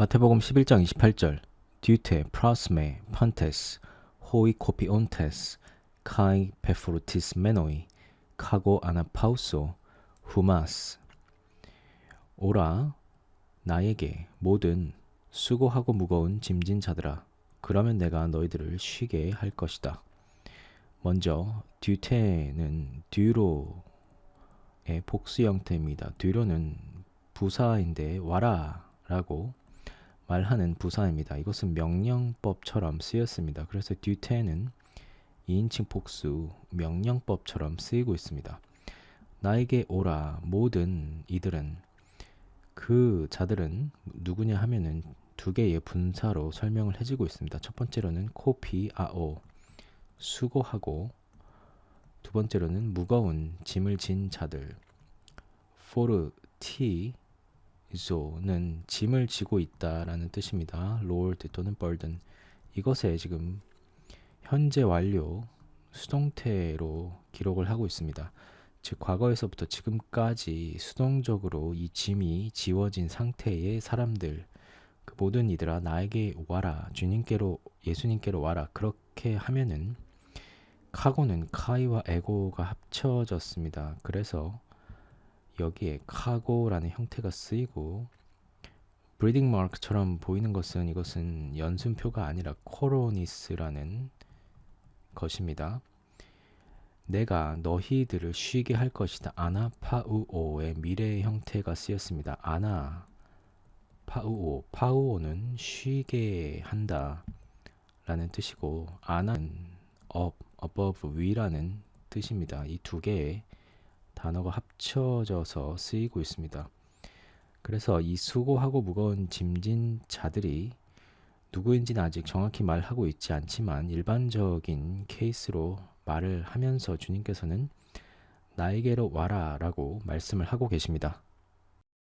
마태복음 11장 28절 듀테 프라스메 판테스 호이 코피온테스 카이 페포르티스 메노이 카고 아나파우소 후마스 오라 나에게 모든 수고하고 무거운 짐진 자들아 그러면 내가 너희들을 쉬게 할 것이다. 먼저 듀테는 듀로의 복수 형태입니다. 듀로는 부사인데 와라라고 말하는 부사입니다. 이것은 명령법처럼 쓰였습니다. 그래서 듀테는 2인칭 복수 명령법처럼 쓰이고 있습니다. 나에게 오라 모든 이들은 그 자들은 누구냐 하면은 두 개의 분사로 설명을 해주고 있습니다. 첫 번째로는 코피 아오 수고하고 두 번째로는 무거운 짐을 진 자들 포르 티 zo는 짐을 지고 있다라는 뜻입니다. lord 또는 burden 이것에 지금 현재 완료 수동태로 기록을 하고 있습니다. 즉 과거에서부터 지금까지 수동적으로 이 짐이 지워진 상태의 사람들 그 모든 이들아 나에게 와라 주님께로 예수님께로 와라 그렇게 하면은 카고는 카이와 에고가 합쳐졌습니다. 그래서 여기에 카고라는 형태가 쓰이고 브리딩 마크처럼 보이는 것은 이것은 연순표가 아니라 코로니스라는 것입니다. 내가 너희들을 쉬게 할 것이다. 아나파우오의 미래의 형태가 쓰였습니다. 아나 파우오 파우오는 쉬게 한다 라는 뜻이고 아나는 up, above, 위라는 뜻입니다. 이 두 개의 단어가 합쳐져서 쓰이고 있습니다. 그래서 이 수고하고 무거운 짐진 자들이 누구인지는 아직 정확히 말하고 있지 않지만 일반적인 케이스로 말을 하면서 주님께서는 나에게로 와라 라고 말씀을 하고 계십니다.